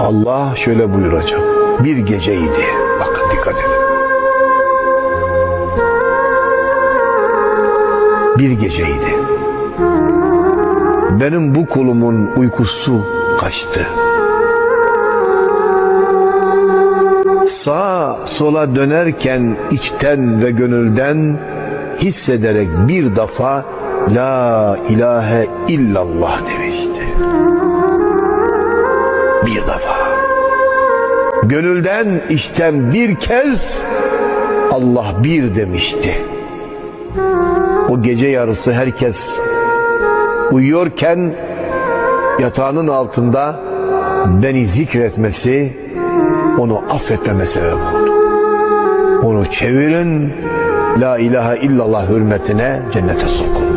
Allah şöyle buyuracak. Bir geceydi. Bakın dikkat edin. Bir geceydi. Benim bu kulumun uykusu kaçtı. Sağa sola dönerken içten ve gönülden hissederek bir defa La ilahe illallah demişti. Bir defa. Gönülden içten bir kez Allah bir demişti. O gece yarısı herkes uyuyorken yatağının altında beni zikretmesi onu affetmeme sebep oldu. Onu çevirin La ilahe illallah hürmetine cennete sokun.